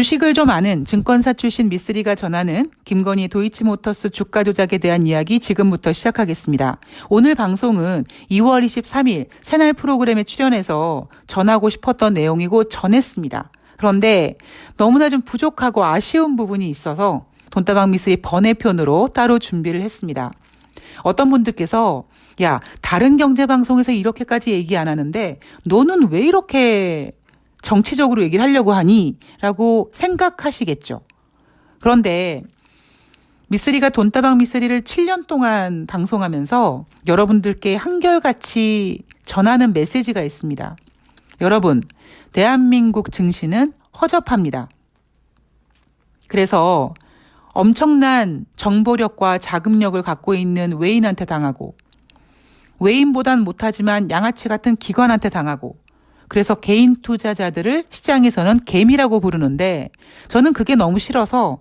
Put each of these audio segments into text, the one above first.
주식을 좀 아는 증권사 출신 미쓰리가 전하는 김건희 도이치모터스 주가 조작에 대한 이야기 지금부터 시작하겠습니다. 오늘 방송은 2월 23일 새날 프로그램에 출연해서 전하고 싶었던 내용이고 전했습니다. 그런데 너무나 좀 부족하고 아쉬운 부분이 있어서 돈다방 미쓰리 번외편으로 따로 준비를 했습니다. 어떤 분들께서 야 다른 경제 방송에서 이렇게까지 얘기 안 하는데 너는 왜 이렇게 정치적으로 얘기를 하려고 하니? 라고 생각하시겠죠. 그런데 미쓰리가 돈다방 미쓰리를 7년 동안 방송하면서 여러분들께 한결같이 전하는 메시지가 있습니다. 여러분, 대한민국 증시는 허접합니다. 그래서 엄청난 정보력과 자금력을 갖고 있는 외인한테 당하고 외인보단 못하지만 양아치 같은 기관한테 당하고 그래서 개인 투자자들을 시장에서는 개미라고 부르는데 저는 그게 너무 싫어서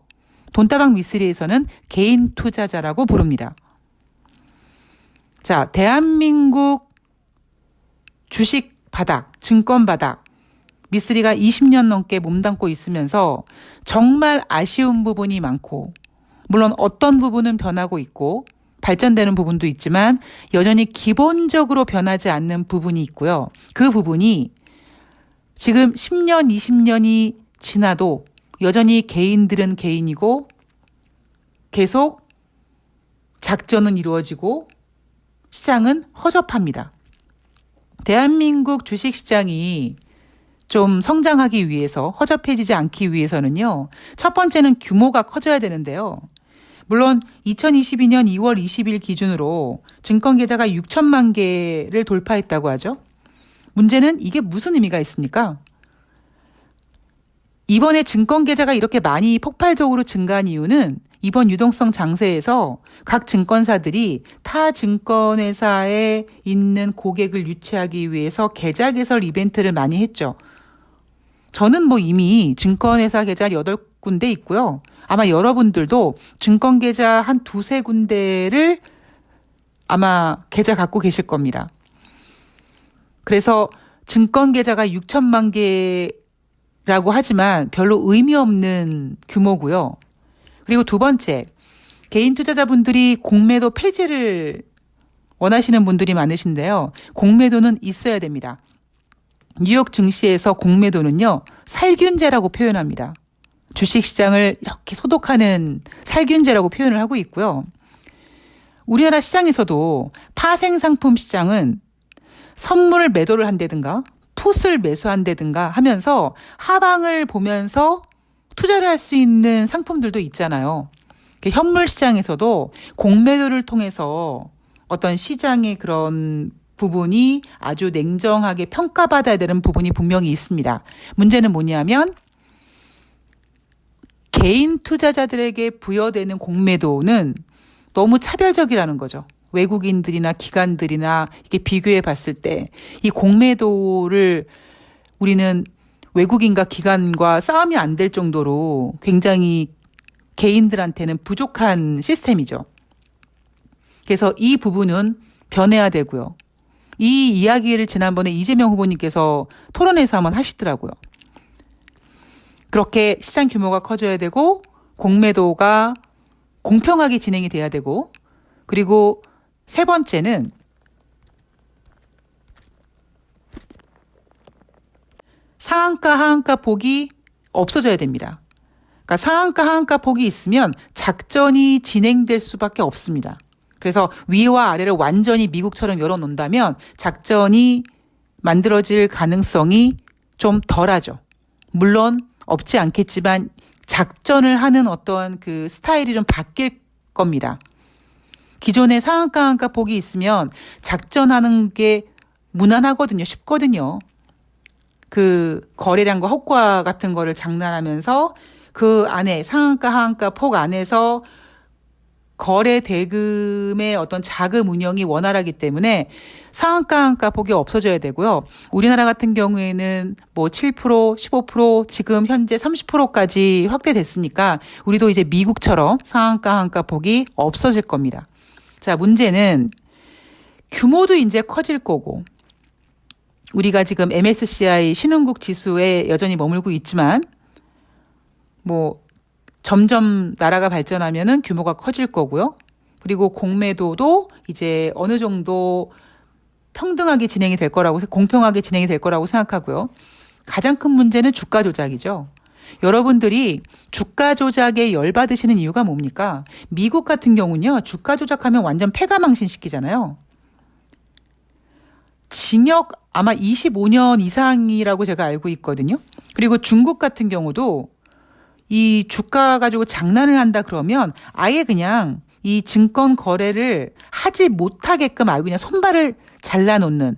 돈다방 미쓰리에서는 개인 투자자라고 부릅니다. 자, 대한민국 주식 바닥, 증권 바닥, 미쓰리가 20년 넘게 몸담고 있으면서 정말 아쉬운 부분이 많고, 물론 어떤 부분은 변하고 있고, 발전되는 부분도 있지만, 여전히 기본적으로 변하지 않는 부분이 있고요. 그 부분이 지금 10년, 20년이 지나도 여전히 개인들은 개인이고 계속 작전은 이루어지고 시장은 허접합니다. 대한민국 주식 시장이 좀 성장하기 위해서 허접해지지 않기 위해서는요. 첫 번째는 규모가 커져야 되는데요. 물론 2022년 2월 20일 기준으로 증권 계좌가 6천만 개를 돌파했다고 하죠. 문제는 이게 무슨 의미가 있습니까? 이번에 증권 계좌가 이렇게 많이 폭발적으로 증가한 이유는 이번 유동성 장세에서 각 증권사들이 타 증권회사에 있는 고객을 유치하기 위해서 계좌 개설 이벤트를 많이 했죠. 저는 뭐 이미 증권회사 계좌 8군데 있고요. 아마 여러분들도 증권 계좌 한 두세 군데를 아마 계좌 갖고 계실 겁니다. 그래서 증권 계좌가 6천만 개라고 하지만 별로 의미 없는 규모고요. 그리고 두 번째, 개인 투자자분들이 공매도 폐지를 원하시는 분들이 많으신데요. 공매도는 있어야 됩니다. 뉴욕 증시에서 공매도는요, 살균제라고 표현합니다. 주식 시장을 이렇게 소독하는 살균제라고 표현을 하고 있고요. 우리나라 시장에서도 파생 상품 시장은 선물을 매도를 한다든가 풋을 매수한다든가 하면서 하방을 보면서 투자를 할 수 있는 상품들도 있잖아요. 현물 시장에서도 공매도를 통해서 어떤 시장의 그런 부분이 아주 냉정하게 평가받아야 되는 부분이 분명히 있습니다. 문제는 뭐냐면 개인 투자자들에게 부여되는 공매도는 너무 차별적이라는 거죠. 외국인들이나 기관들이나 이렇게 비교해 봤을 때 이 공매도를 우리는 외국인과 기관과 싸움이 안 될 정도로 굉장히 개인들한테는 부족한 시스템이죠. 그래서 이 부분은 변해야 되고요. 이 이야기를 지난번에 이재명 후보님께서 토론에서 한번 하시더라고요. 그렇게 시장 규모가 커져야 되고 공매도가 공평하게 진행이 돼야 되고 그리고 세 번째는 상한가 하한가 폭이 없어져야 됩니다. 그러니까 상한가 하한가 폭이 있으면 작전이 진행될 수밖에 없습니다. 그래서 위와 아래를 완전히 미국처럼 열어놓는다면 작전이 만들어질 가능성이 좀 덜하죠. 물론 없지 않겠지만 작전을 하는 어떠한 그 스타일이 좀 바뀔 겁니다. 기존에 상한가 한가 폭이 있으면 작전하는 게 무난하거든요. 쉽거든요. 그 거래량과 호가 같은 거를 장난하면서 그 안에 상한가 하한가 폭 안에서 거래 대금의 어떤 자금 운영이 원활하기 때문에 상한가 한가 폭이 없어져야 되고요. 우리나라 같은 경우에는 뭐 7%, 15% 지금 현재 30%까지 확대됐으니까 우리도 이제 미국처럼 상한가 한가 폭이 없어질 겁니다. 자, 문제는 규모도 이제 커질 거고 음. 우리가 지금 MSCI 신흥국 지수에 여전히 머물고 있지만 뭐 점점 나라가 발전하면은 규모가 커질 거고요. 그리고 공매도도 이제 어느 정도 평등하게 진행이 될 거라고 공평하게 진행이 될 거라고 생각하고요. 가장 큰 문제는 주가 조작이죠. 여러분들이 주가 조작에 열받으시는 이유가 뭡니까? 미국 같은 경우는요, 주가 조작하면 완전 폐가망신 시키잖아요. 징역 아마 25년 이상이라고 제가 알고 있거든요. 그리고 중국 같은 경우도 이 주가 가지고 장난을 한다 그러면 아예 그냥 이 증권 거래를 하지 못하게끔 아예 그냥 손발을 잘라놓는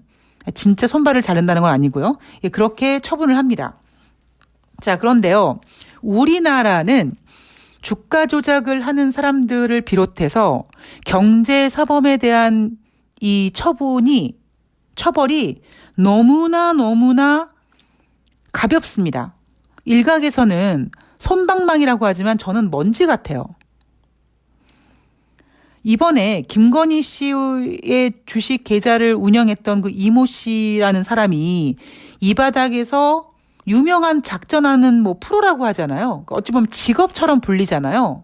진짜 손발을 자른다는 건 아니고요. 예, 그렇게 처분을 합니다. 자, 그런데요. 우리나라는 주가 조작을 하는 사람들을 비롯해서 경제 사범에 대한 이 처분이 처벌이 너무나 너무나 가볍습니다. 일각에서는 손방망이라고 하지만 저는 먼지 같아요. 이번에 김건희 씨의 주식 계좌를 운영했던 그 이모 씨라는 사람이 이 바닥에서 유명한 작전하는 뭐 프로라고 하잖아요. 그러니까 어찌 보면 직업처럼 불리잖아요.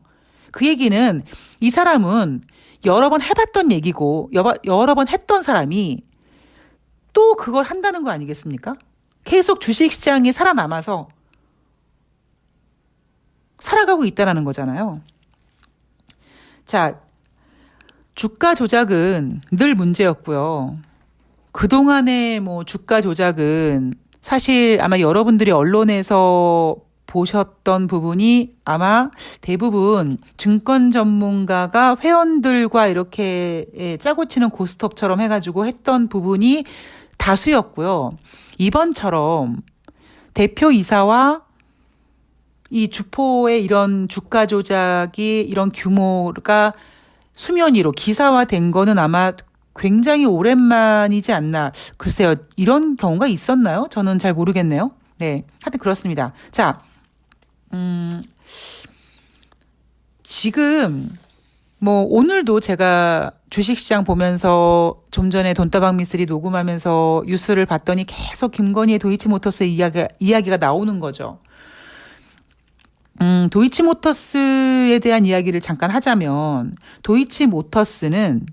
그 얘기는 이 사람은 여러 번 해봤던 얘기고 여러, 여러 번 했던 사람이 또 그걸 한다는 거 아니겠습니까? 계속 주식시장이 살아남아서 살아가고 있다라는 거잖아요. 자, 주가 조작은 늘 문제였고요. 그동안의 뭐 주가 조작은 사실 아마 여러분들이 언론에서 보셨던 부분이 아마 대부분 증권 전문가가 회원들과 이렇게 예, 짜고 치는 고스톱처럼 해가지고 했던 부분이 다수였고요. 이번처럼 대표이사와 이 주포의 이런 주가 조작이 이런 규모가 수면 위로 기사화된 거는 아마 굉장히 오랜만이지 않나. 글쎄요, 이런 경우가 있었나요? 저는 잘 모르겠네요. 네. 하여튼 그렇습니다. 자, 음, 지금, 뭐, 오늘도 제가 주식시장 보면서 좀 전에 돈다방 미스리 녹음하면서 뉴스를 봤더니 계속 김건희의 도이치모터스 이야기가, 이야기가 나오는 거죠. 음, 도이치모터스에 대한 이야기를 잠깐 하자면, 도이치모터스는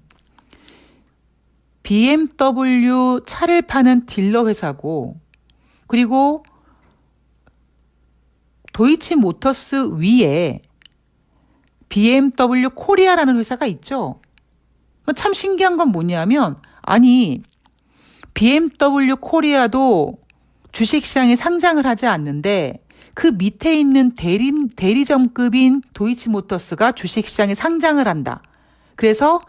BMW 차를 파는 딜러 회사고, 그리고 도이치 모터스 위에 BMW 코리아라는 회사가 있죠. 참 신기한 건 뭐냐면, 아니, BMW 코리아도 주식시장에 상장을 하지 않는데, 그 밑에 있는 대리, 대리점급인 도이치모터스가 주식시장에 상장을 한다. 그래서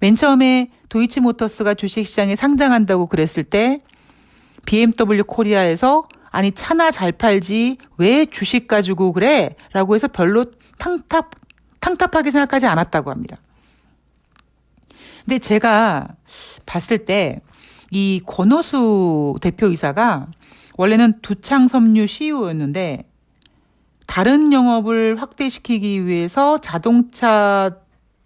맨 처음에 도이치모터스가 주식시장에 상장한다고 그랬을 때 BMW 코리아에서 아니 차나 잘 팔지 왜 주식 가지고 그래? 라고 해서 별로 탕탑 탕탑하게 생각하지 않았다고 합니다. 근데 제가 봤을 때 이 권호수 대표이사가 원래는 두창 섬유 CEO였는데 다른 영업을 확대시키기 위해서 자동차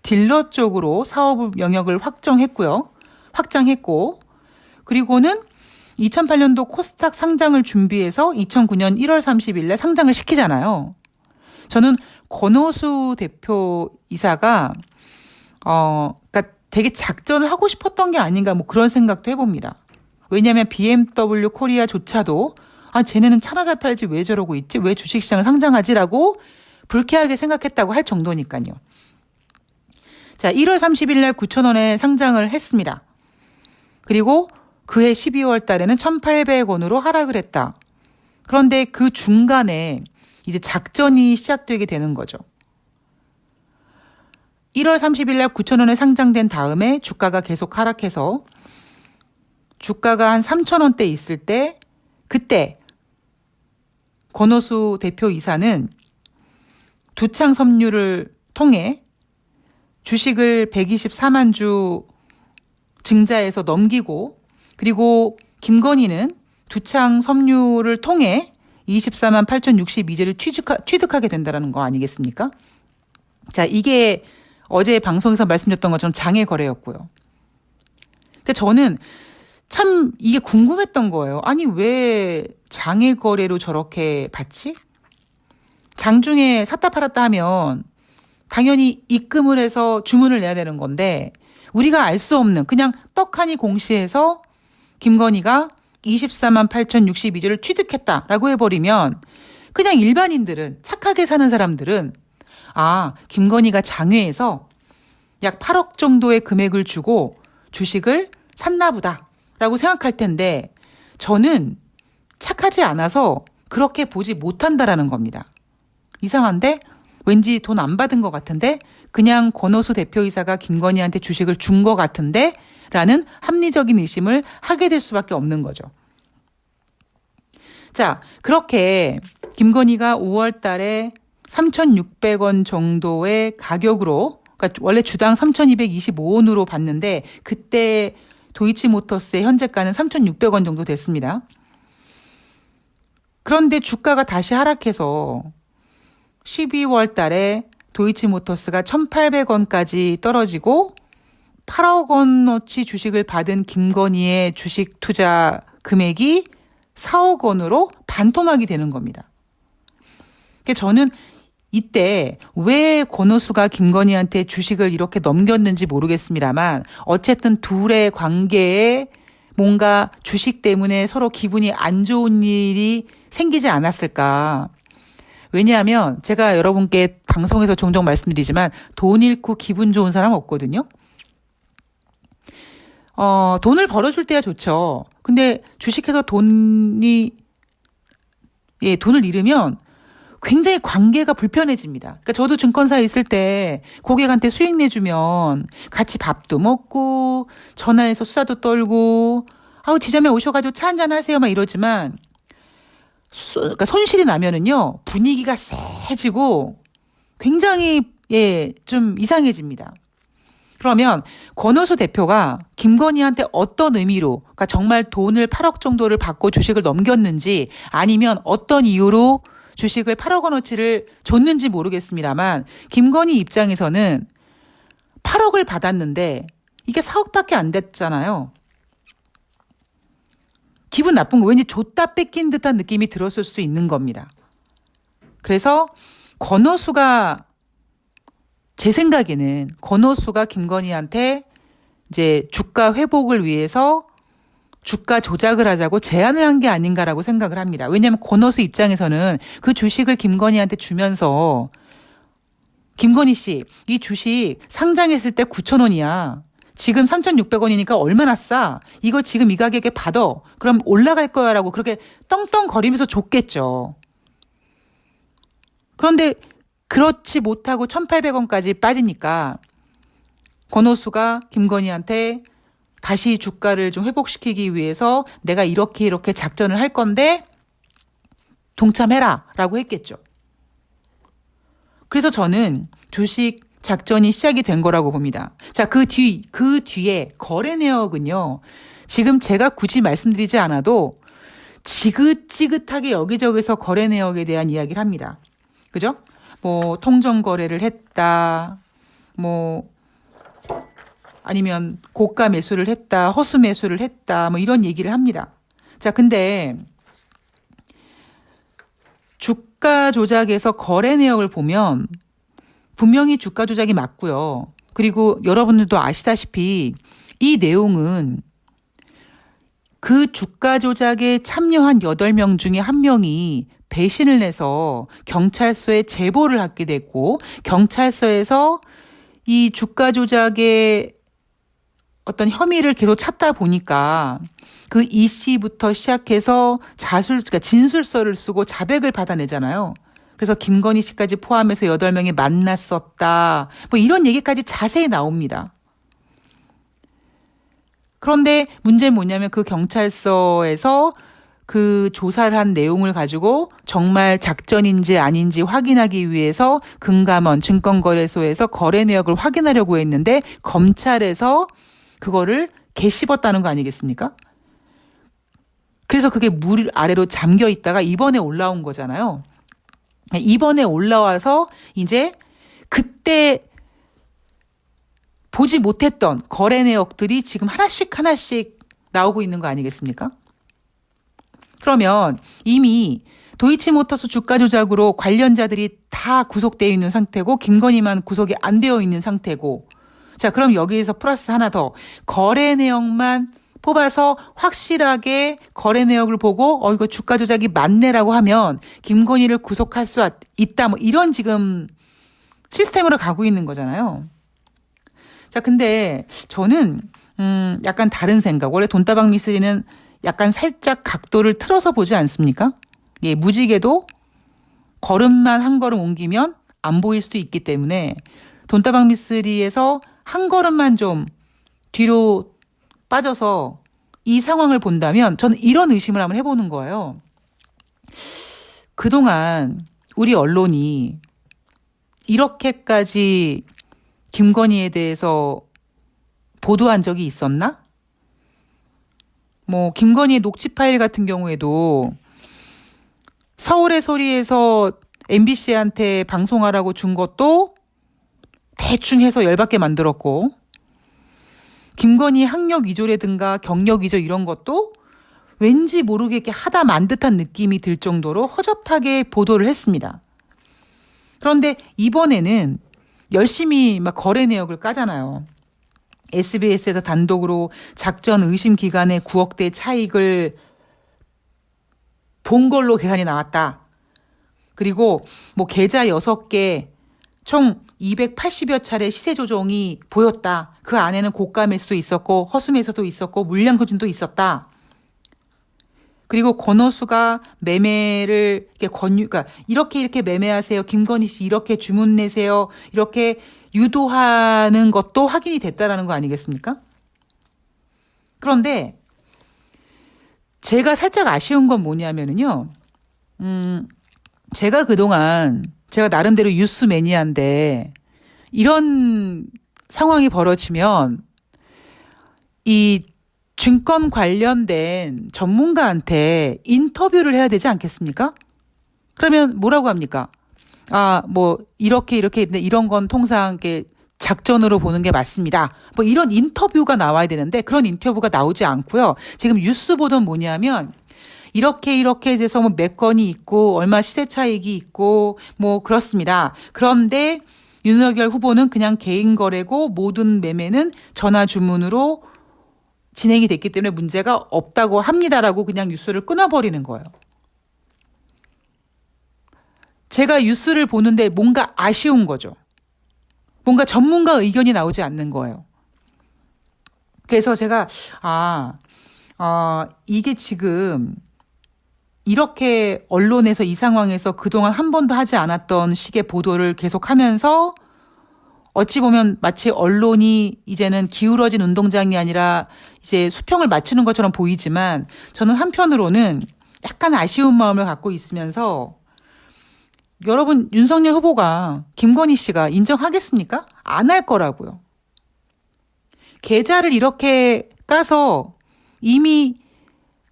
딜러 쪽으로 사업 영역을 확정했고요. 확장했고 그리고는 2008년도 코스닥 상장을 준비해서 2009년 1월 30일에 상장을 시키잖아요. 저는 권호수 대표 이사가 어 그러니까 되게 작전을 하고 싶었던 게 아닌가 뭐 그런 생각도 해봅니다. 왜냐하면 BMW 코리아조차도 아 쟤네는 차나 잘 팔지 왜 저러고 있지 왜 주식시장을 상장하지라고 불쾌하게 생각했다고 할 정도니까요. 자 1월 30일 날 9천 원에 상장을 했습니다. 그리고 그해 12월 달에는 1,800원으로 하락을 했다. 그런데 그 중간에 이제 작전이 시작되게 되는 거죠. 1월 30일 날 9천 원에 상장된 다음에 주가가 계속 하락해서 주가가 한 3천 원대 있을 때 그때 권호수 대표 이사는 두창 섬유를 통해 주식을 124만 주 증자해서 넘기고 그리고 김건희는 두창 섬유를 통해 24만 8,062제를 취득하, 취득하게 된다는 거 아니겠습니까? 자, 이게 어제 방송에서 말씀드렸던 것처럼 장애 거래였고요. 그러니까 저는 참 이게 궁금했던 거예요. 아니 왜 장애 거래로 저렇게 받지? 장중에 샀다 팔았다 하면 당연히 입금을 해서 주문을 내야 되는 건데 우리가 알 수 없는 그냥 떡하니 공시해서 김건희가 24만 8,062주를 취득했다라고 해버리면 그냥 일반인들은 착하게 사는 사람들은 아 김건희가 장외에서 약 8억 정도의 금액을 주고 주식을 샀나 보다라고 생각할 텐데 저는 착하지 않아서 그렇게 보지 못한다라는 겁니다. 이상한데 왠지 돈 안 받은 것 같은데 그냥 권오수 대표이사가 김건희한테 주식을 준 것 같은데 라는 합리적인 의심을 하게 될 수밖에 없는 거죠. 자, 그렇게 김건희가 5월 달에 3,600원 정도의 가격으로 그러니까 원래 주당 3,225원으로 봤는데 그때 도이치모터스의 현재가는 3,600원 정도 됐습니다. 그런데 주가가 다시 하락해서 12월 달에 도이치모터스가 1,800원까지 떨어지고 8억 원어치 주식을 받은 김건희의 주식 투자 금액이 4억 원으로 반토막이 되는 겁니다. 그러니까 저는 이때 왜 권오수가 김건희한테 주식을 이렇게 넘겼는지 모르겠습니다만 어쨌든 둘의 관계에 뭔가 주식 때문에 서로 기분이 안 좋은 일이 생기지 않았을까. 왜냐하면 제가 여러분께 방송에서 종종 말씀드리지만 돈 잃고 기분 좋은 사람 없거든요. 어, 돈을 벌어줄 때야 좋죠. 근데 주식해서 돈이, 예, 돈을 잃으면 굉장히 관계가 불편해집니다. 그러니까 저도 증권사에 있을 때 고객한테 수익 내주면 같이 밥도 먹고 전화해서 수다도 떨고 아우 지점에 오셔가지고 차 한잔 하세요 막 이러지만 수, 그러니까 손실이 나면은요 분위기가 쎄해지고 굉장히 예 좀 이상해집니다. 그러면 권오수 대표가 김건희한테 어떤 의미로, 그러니까 정말 돈을 8억 정도를 받고 주식을 넘겼는지 아니면 어떤 이유로 주식을 8억 원어치를 줬는지 모르겠습니다만 김건희 입장에서는 8억을 받았는데 이게 4억밖에 안 됐잖아요. 기분 나쁜 거 왠지 줬다 뺏긴 듯한 느낌이 들었을 수도 있는 겁니다. 그래서 권오수가 제 생각에는 권오수가 김건희한테 이제 주가 회복을 위해서 주가 조작을 하자고 제안을 한 게 아닌가라고 생각을 합니다. 왜냐하면 권오수 입장에서는 그 주식을 김건희한테 주면서 김건희 씨, 이 주식 상장했을 때 9,000원이야. 지금 3,600원이니까 얼마나 싸? 이거 지금 이 가격에 받아. 그럼 올라갈 거야 라고 그렇게 떵떵거리면서 줬겠죠. 그런데 그렇지 못하고 1,800원까지 빠지니까 권오수가 김건희한테 다시 주가를 좀 회복시키기 위해서 내가 이렇게 이렇게 작전을 할 건데 동참해라 라고 했겠죠. 그래서 저는 주식 작전이 시작이 된 거라고 봅니다. 자, 그 뒤, 그 뒤에 거래 내역은요. 지금 제가 굳이 말씀드리지 않아도 지긋지긋하게 여기저기서 거래 내역에 대한 이야기를 합니다. 그죠? 뭐, 통정 거래를 했다. 뭐, 아니면 고가 매수를 했다, 허수 매수를 했다, 뭐 이런 얘기를 합니다. 자, 근데 주가 조작에서 거래 내역을 보면 분명히 주가 조작이 맞고요. 그리고 여러분들도 아시다시피 이 내용은 그 주가 조작에 참여한 8명 중에 한 명이 배신을 내서 경찰서에 제보를 하게 됐고 경찰서에서 이 주가 조작의 어떤 혐의를 계속 찾다 보니까 그 이 씨부터 시작해서 자술, 그러니까 진술서를 쓰고 자백을 받아내잖아요. 그래서 김건희 씨까지 포함해서 8명이 만났었다. 뭐 이런 얘기까지 자세히 나옵니다. 그런데 문제는 뭐냐면 그 경찰서에서 그 조사를 한 내용을 가지고 정말 작전인지 아닌지 확인하기 위해서 금감원 증권거래소에서 거래 내역을 확인하려고 했는데 검찰에서 그거를 개씹었다는 거 아니겠습니까? 그래서 그게 물 아래로 잠겨 있다가 이번에 올라온 거잖아요. 이번에 올라와서 이제 그때 보지 못했던 거래 내역들이 지금 하나씩 하나씩 나오고 있는 거 아니겠습니까? 그러면 이미 도이치모터스 주가 조작으로 관련자들이 다 구속되어 있는 상태고 김건희만 구속이 안 되어 있는 상태고 자 그럼 여기에서 플러스 하나 더 거래 내역만 뽑아서 확실하게 거래 내역을 보고 어 이거 주가 조작이 맞네라고 하면 김건희를 구속할 수 있다 뭐 이런 지금 시스템으로 가고 있는 거잖아요. 자 근데 저는 음 약간 다른 생각 원래 돈다방 미스리는 약간 살짝 각도를 틀어서 보지 않습니까? 예, 무지개도 걸음만 한 걸음 옮기면 안 보일 수도 있기 때문에 돈다방 미스리에서 한 걸음만 좀 뒤로 빠져서 이 상황을 본다면 저는 이런 의심을 한번 해보는 거예요. 그동안 우리 언론이 이렇게까지 김건희에 대해서 보도한 적이 있었나? 뭐 김건희의 녹취 파일 같은 경우에도 서울의 소리에서 MBC한테 방송하라고 준 것도 대충 해서 열받게 만들었고 김건희 학력 위조라든가 경력 위조 이런 것도 왠지 모르게 하다 만 듯한 느낌이 들 정도로 허접하게 보도를 했습니다. 그런데 이번에는 열심히 막 거래 내역을 까잖아요. SBS에서 단독으로 작전 의심 기간에 9억 대 차익을 본 걸로 계산이 나왔다. 그리고 뭐 계좌 6개 총 280여 차례 시세 조정이 보였다. 그 안에는 고가 매수도 있었고 허수 매수도 있었고 물량 소진도 있었다. 그리고 권호수가 매매를 이렇게 권유, 그러니까 이렇게 이렇게 매매하세요. 김건희 씨 이렇게 주문 내세요. 이렇게 유도하는 것도 확인이 됐다라는 거 아니겠습니까? 그런데 제가 살짝 아쉬운 건 뭐냐면은요. 음, 제가 그동안 제가 나름대로 뉴스 매니아인데 이런 상황이 벌어지면 이 증권 관련된 전문가한테 인터뷰를 해야 되지 않겠습니까? 그러면 뭐라고 합니까? 아, 뭐, 이렇게, 이렇게, 이런 건 통상, 이렇게 작전으로 보는 게 맞습니다. 뭐 이런 인터뷰가 나와야 되는데 그런 인터뷰가 나오지 않고요. 지금 뉴스 보던 뭐냐면 이렇게 이렇게 돼서 뭐몇 건이 있고 얼마 시세 차익이 있고 뭐 그렇습니다. 그런데 윤석열 후보는 그냥 개인 거래고 모든 매매는 전화 주문으로 진행이 됐기 때문에 문제가 없다고 합니다라고 그냥 뉴스를 끊어버리는 거예요. 제가 뉴스를 보는데 뭔가 아쉬운 거죠. 뭔가 전문가 의견이 나오지 않는 거예요. 그래서 제가, 아, 어, 이게 지금 이렇게 언론에서 이 상황에서 그동안 한 번도 하지 않았던 식의 보도를 계속 하면서 어찌 보면 마치 언론이 이제는 기울어진 운동장이 아니라 이제 수평을 맞추는 것처럼 보이지만 저는 한편으로는 약간 아쉬운 마음을 갖고 있으면서 여러분 윤석열 후보가 김건희 씨가 인정하겠습니까? 안 할 거라고요. 계좌를 이렇게 까서 이미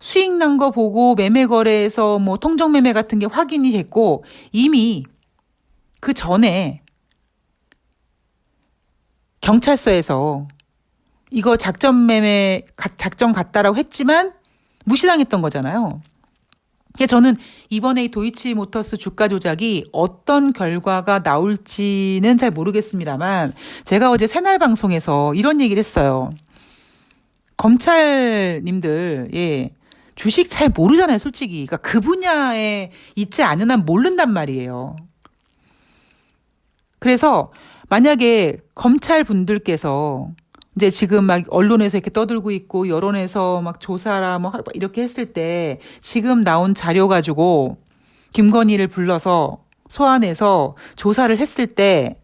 수익 난 거 보고 매매 거래에서 뭐 통정 매매 같은 게 확인이 됐고 이미 그 전에 경찰서에서 이거 작전 매매 작전 같다라고 했지만 무시당했던 거잖아요. 저는 이번에 이 도이치 모터스 주가 조작이 어떤 결과가 나올지는 잘 모르겠습니다만 제가 어제 새날 방송에서 이런 얘기를 했어요. 검찰님들 예 주식 잘 모르잖아요, 솔직히. 그러니까 그 분야에 있지 않은 한 모른단 말이에요. 그래서 만약에 검찰 분들께서 이제 지금 막 언론에서 이렇게 떠들고 있고 여론에서 막 조사라 뭐 이렇게 했을 때 지금 나온 자료 가지고 김건희를 불러서 소환해서 조사를 했을 때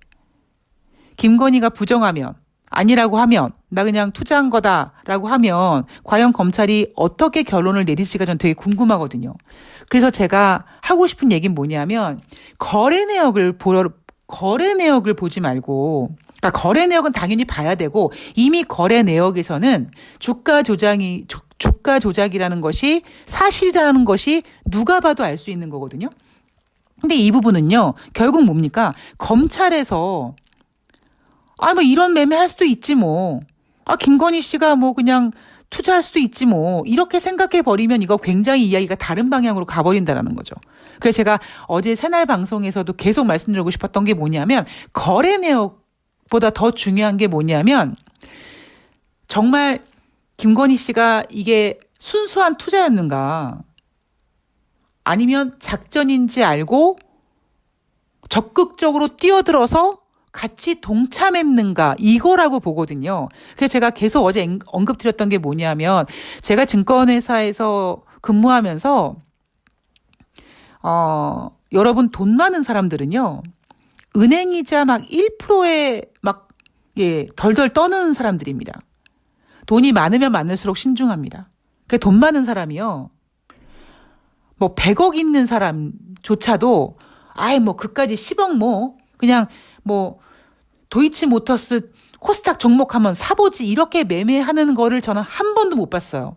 김건희가 부정하면 아니라고 하면 나 그냥 투자한 거다라고 하면 과연 검찰이 어떻게 결론을 내릴지가 전 되게 궁금하거든요. 그래서 제가 하고 싶은 얘기는 뭐냐면 거래 내역을 보러 거래 내역을 보지 말고 그러니까 거래 내역은 당연히 봐야 되고 이미 거래 내역에서는 주가 조작이 주, 주가 조작이라는 것이 사실이라는 것이 누가 봐도 알 수 있는 거거든요. 근데 이 부분은요. 결국 뭡니까? 검찰에서 아 뭐 이런 매매 할 수도 있지 뭐. 아 김건희 씨가 뭐 그냥 투자할 수도 있지 뭐. 이렇게 생각해 버리면 이거 굉장히 이야기가 다른 방향으로 가버린다라는 거죠. 그래서 제가 어제 새날 방송에서도 계속 말씀드리고 싶었던 게 뭐냐면 거래 내역보다 더 중요한 게 뭐냐면 정말 김건희 씨가 이게 순수한 투자였는가 아니면 작전인지 알고 적극적으로 뛰어들어서 같이 동참했는가 이거라고 보거든요. 그래서 제가 계속 어제 앵- 언급드렸던 게 뭐냐면 제가 증권회사에서 근무하면서 어 여러분 돈 많은 사람들은요 은행이자 막 1%에 막 예, 덜덜 떠는 사람들입니다. 돈이 많으면 많을수록 신중합니다. 그 돈 많은 사람이요. 뭐 100억 있는 사람조차도 아예 뭐 그까지 10억 뭐 그냥 뭐 도이치 모터스 코스닥 종목 하면 사보지 이렇게 매매하는 거를 저는 한 번도 못 봤어요.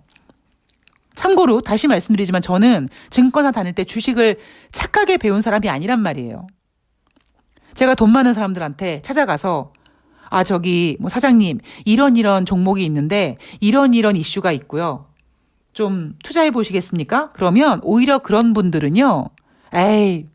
참고로 다시 말씀드리지만 저는 증권사 다닐 때 주식을 착하게 배운 사람이 아니란 말이에요. 제가 돈 많은 사람들한테 찾아가서 아 저기 뭐 사장님 이런 이런 종목이 있는데 이런 이런 이슈가 있고요. 좀 투자해 보시겠습니까? 그러면 오히려 그런 분들은요. 에이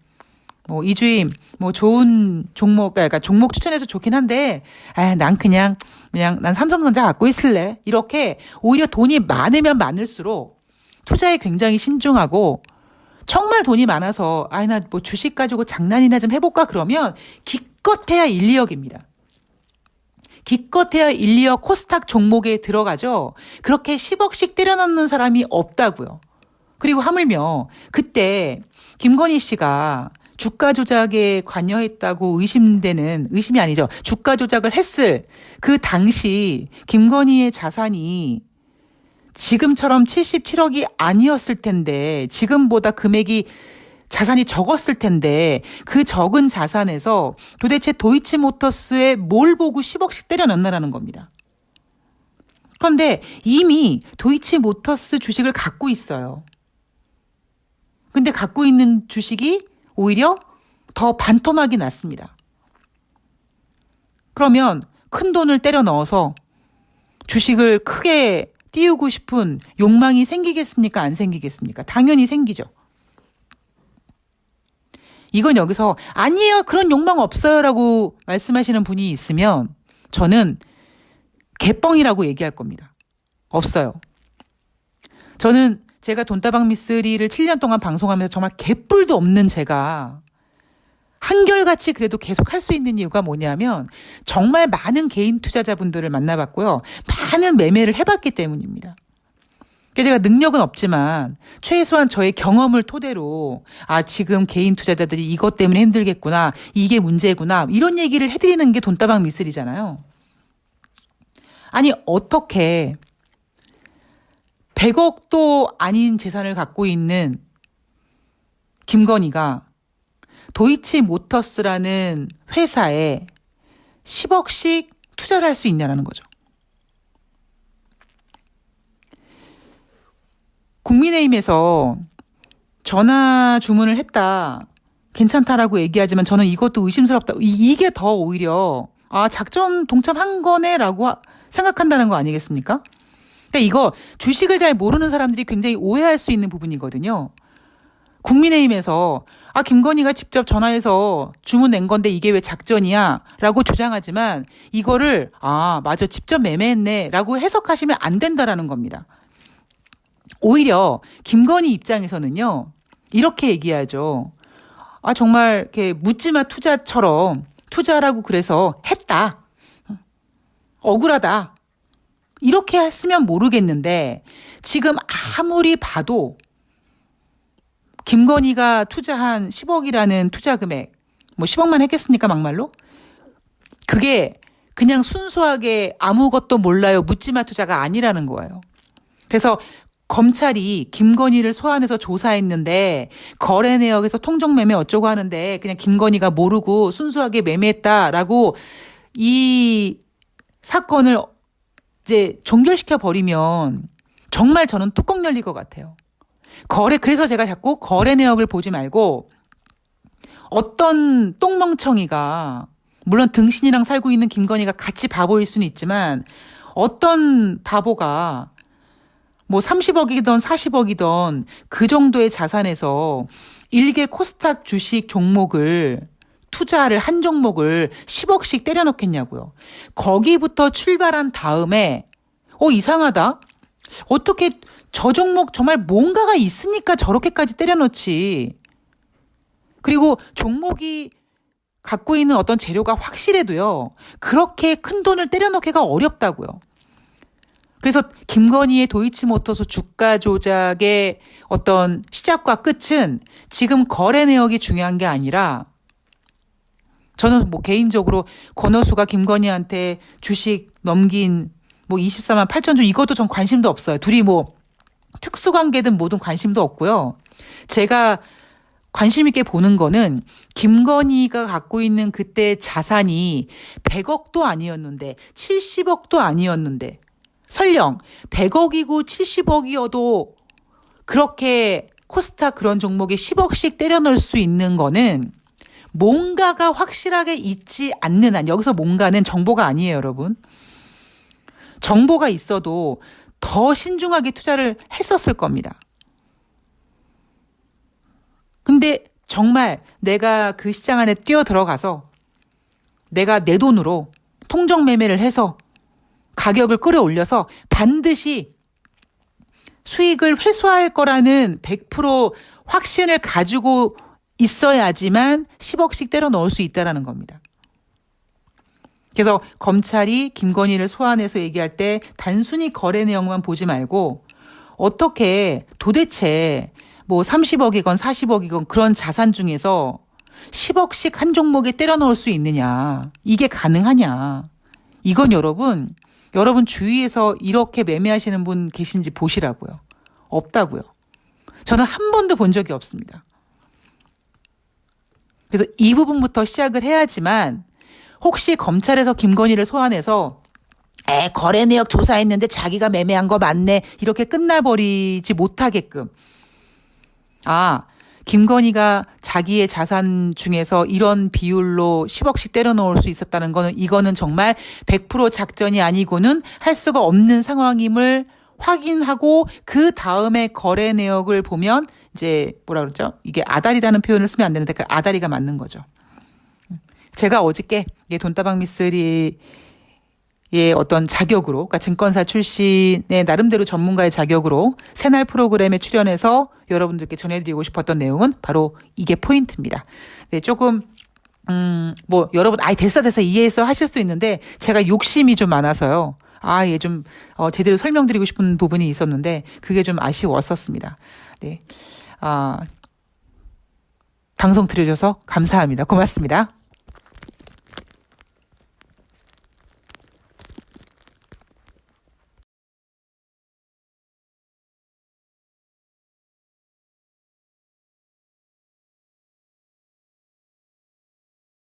뭐 이주임 뭐 좋은 종목 그러니까 종목 추천해서 좋긴 한데 아, 난 그냥 그냥 난 삼성전자 갖고 있을래. 이렇게 오히려 돈이 많으면 많을수록 투자에 굉장히 신중하고 정말 돈이 많아서 아이 나 뭐 주식 가지고 장난이나 좀 해볼까 그러면 기껏해야 1, 2억입니다. 기껏해야 1, 2억 코스닥 종목에 들어가죠. 그렇게 10억씩 때려넣는 사람이 없다고요. 그리고 하물며 그때 김건희 씨가 주가 조작에 관여했다고 의심되는 의심이 아니죠. 주가 조작을 했을 그 당시 김건희의 자산이 지금처럼 77억이 아니었을 텐데 지금보다 금액이 자산이 적었을 텐데 그 적은 자산에서 도대체 도이치모터스에 뭘 보고 10억씩 때려 넣나라는 겁니다. 그런데 이미 도이치모터스 주식을 갖고 있어요. 근데 갖고 있는 주식이 오히려 더 반토막이 났습니다. 그러면 큰 돈을 때려 넣어서 주식을 크게 띄우고 싶은 욕망이 생기겠습니까? 안 생기겠습니까? 당연히 생기죠. 이건 여기서 아니에요. 그런 욕망 없어요 라고 말씀하시는 분이 있으면 저는 개뻥이라고 얘기할 겁니다. 없어요. 저는 제가 돈다방 미스리를 7년 동안 방송하면서 정말 개뿔도 없는 제가 한결같이 그래도 계속 할 수 있는 이유가 뭐냐면 정말 많은 개인 투자자분들을 만나봤고요. 많은 매매를 해봤기 때문입니다. 제가 능력은 없지만 최소한 저의 경험을 토대로 아 지금 개인 투자자들이 이것 때문에 힘들겠구나 이게 문제구나 이런 얘기를 해드리는 게 돈다방 미스리잖아요. 아니 어떻게 100억도 아닌 재산을 갖고 있는 김건희가 도이치 모터스라는 회사에 10억씩 투자를 할 수 있냐라는 거죠. 국민의힘에서 전화 주문을 했다. 괜찮다라고 얘기하지만 저는 이것도 의심스럽다. 이- 이게 더 오히려 아, 작전 동참한 거네라고 하- 생각한다는 거 아니겠습니까? 그러니까 이거 주식을 잘 모르는 사람들이 굉장히 오해할 수 있는 부분이거든요. 국민의힘에서 아 김건희가 직접 전화해서 주문 낸 건데 이게 왜 작전이야라고 주장하지만 이거를 아 맞아 직접 매매했네라고 해석하시면 안 된다라는 겁니다. 오히려 김건희 입장에서는요 이렇게 얘기하죠. 아 정말 이렇게 묻지마 투자처럼 투자라고 그래서 했다. 억울하다. 이렇게 했으면 모르겠는데 지금 아무리 봐도 김건희가 투자한 10억이라는 투자 금액 뭐 10억만 했겠습니까 막말로? 그게 그냥 순수하게 아무것도 몰라요 묻지마 투자가 아니라는 거예요. 그래서 검찰이 김건희를 소환해서 조사했는데 거래 내역에서 통정 매매 어쩌고 하는데 그냥 김건희가 모르고 순수하게 매매했다라고 이 사건을 이제 종결시켜 버리면 정말 저는 뚜껑 열릴 것 같아요. 거래 그래서 제가 자꾸 거래 내역을 보지 말고 어떤 똥멍청이가 물론 등신이랑 살고 있는 김건희가 같이 바보일 수는 있지만 어떤 바보가 뭐 30억이든 40억이든 그 정도의 자산에서 일개 코스닥 주식 종목을 투자를 한 종목을 10억씩 때려넣겠냐고요. 거기부터 출발한 다음에 어 이상하다. 어떻게 저 종목 정말 뭔가가 있으니까 저렇게까지 때려넣지. 그리고 종목이 갖고 있는 어떤 재료가 확실해도요. 그렇게 큰 돈을 때려넣기가 어렵다고요. 그래서 김건희의 도이치모터스 주가 조작의 어떤 시작과 끝은 지금 거래 내역이 중요한 게 아니라 저는 뭐 개인적으로 권호수가 김건희한테 주식 넘긴 뭐 24만 8천 주 이것도 전 관심도 없어요. 둘이 뭐 특수관계든 뭐든 관심도 없고요. 제가 관심 있게 보는 거는 김건희가 갖고 있는 그때 자산이 100억도 아니었는데 70억도 아니었는데 설령 100억이고 70억이어도 그렇게 코스타 그런 종목에 10억씩 때려 넣을 수 있는 거는 뭔가가 확실하게 있지 않는 한 여기서 뭔가는 정보가 아니에요, 여러분. 정보가 있어도 더 신중하게 투자를 했었을 겁니다. 근데 정말 내가 그 시장 안에 뛰어 들어가서 내가 내 돈으로 통정 매매를 해서 가격을 끌어올려서 반드시 수익을 회수할 거라는 100% 확신을 가지고 있어야지만 10억씩 때려 넣을 수 있다라는 겁니다. 그래서 검찰이 김건희를 소환해서 얘기할 때 단순히 거래 내용만 보지 말고 어떻게 도대체 뭐 30억이건 40억이건 그런 자산 중에서 10억씩 한 종목에 때려 넣을 수 있느냐. 이게 가능하냐. 이건 여러분, 여러분 주위에서 이렇게 매매하시는 분 계신지 보시라고요. 없다고요. 저는 한 번도 본 적이 없습니다. 그래서 이 부분부터 시작을 해야지만 혹시 검찰에서 김건희를 소환해서 에 거래 내역 조사했는데 자기가 매매한 거 맞네. 이렇게 끝나버리지 못하게끔. 아 김건희가 자기의 자산 중에서 이런 비율로 10억씩 때려 넣을 수 있었다는 거는 이거는 정말 100% 작전이 아니고는 할 수가 없는 상황임을 확인하고 그 다음에 거래 내역을 보면 이제 뭐라 그러죠? 이게 아다리라는 표현을 쓰면 안 되는데 그 아다리가 맞는 거죠. 제가 어저께 이게 돈다방 미스리의 어떤 자격으로, 그러니까 증권사 출신의 나름대로 전문가의 자격으로 새날 프로그램에 출연해서 여러분들께 전해드리고 싶었던 내용은 바로 이게 포인트입니다. 네, 조금 음, 뭐, 여러분, 아이, 됐어, 됐어, 이해해서 하실 수 있는데, 제가 욕심이 좀 많아서요. 아, 예, 좀, 어, 제대로 설명드리고 싶은 부분이 있었는데, 그게 좀 아쉬웠었습니다. 네. 아, 방송 들으셔서 감사합니다. 고맙습니다.